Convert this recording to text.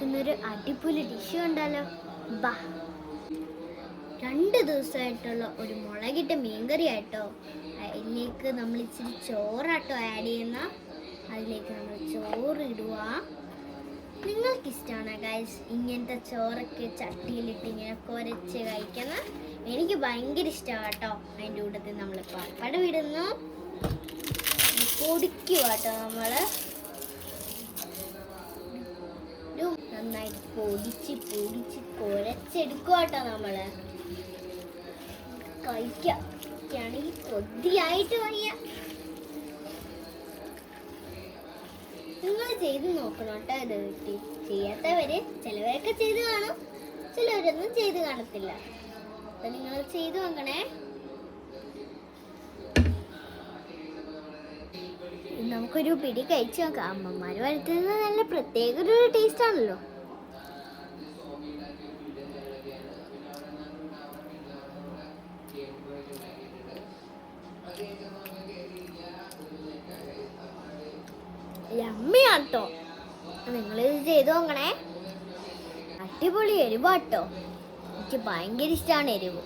നമുക്കിന്നൊരു അടിപൊളി ഡിഷ് ഉണ്ടല്ലോ ബാ. രണ്ട് ദിവസമായിട്ടുള്ള ഒരു മുളകിട്ട മീൻകറി ആയിട്ടോ അതിലേക്ക് നമ്മൾ ഇച്ചിരി ചോറാട്ടോ ആഡ് ചെയ്യുന്ന. അതിലേക്ക് നമ്മൾ ചോറ് ഇടുക നിങ്ങൾക്ക് ഇഷ്ടമാണ് ഗൈസ് ഇങ്ങനത്തെ ചോറൊക്കെ ചട്ടിയിലിട്ട് ഇങ്ങനെ കുരച്ച് കഴിക്കുന്ന? എനിക്ക് ഭയങ്കര ഇഷ്ടമാണ് കേട്ടോ അതിന്റെ കൂട്ടത്തിൽ നമ്മൾ പപ്പടം ഇടുന്നു. പൊടിക്കുക കേട്ടോ നമ്മൾ. നന്നായിട്ട് പൊടിച്ച് പൊടിച്ച് കുരച്ചെടുക്കുക കേട്ടോ നമ്മൾ കഴിക്കാണെങ്കിൽ കൊതിയായിട്ട് വയ്യ നിങ്ങൾ ചെയ്ത് നോക്കണം കേട്ടോ ഇത് കിട്ടി. ചെയ്യാത്തവര് ചിലവരൊക്കെ ചെയ്ത് കാണും. ചിലവരൊന്നും ചെയ്ത് കാണത്തില്ല. അപ്പൊ നിങ്ങൾ ചെയ്ത് നോക്കണേ. നമുക്കൊരു പിടി കഴിച്ചു നോക്കാം. അമ്മമാർ വരുത്തുന്നത് നല്ല പ്രത്യേക ഒരു ടേസ്റ്റ് ആണല്ലോ. യമ്മിയാട്ടോ ഇത് ചെയ്തു നോക്കണേ. അടിപൊളി എരിവാട്ടോ. എനിക്ക് ഭയങ്കര ഇഷ്ടമാണ് എരിവ്.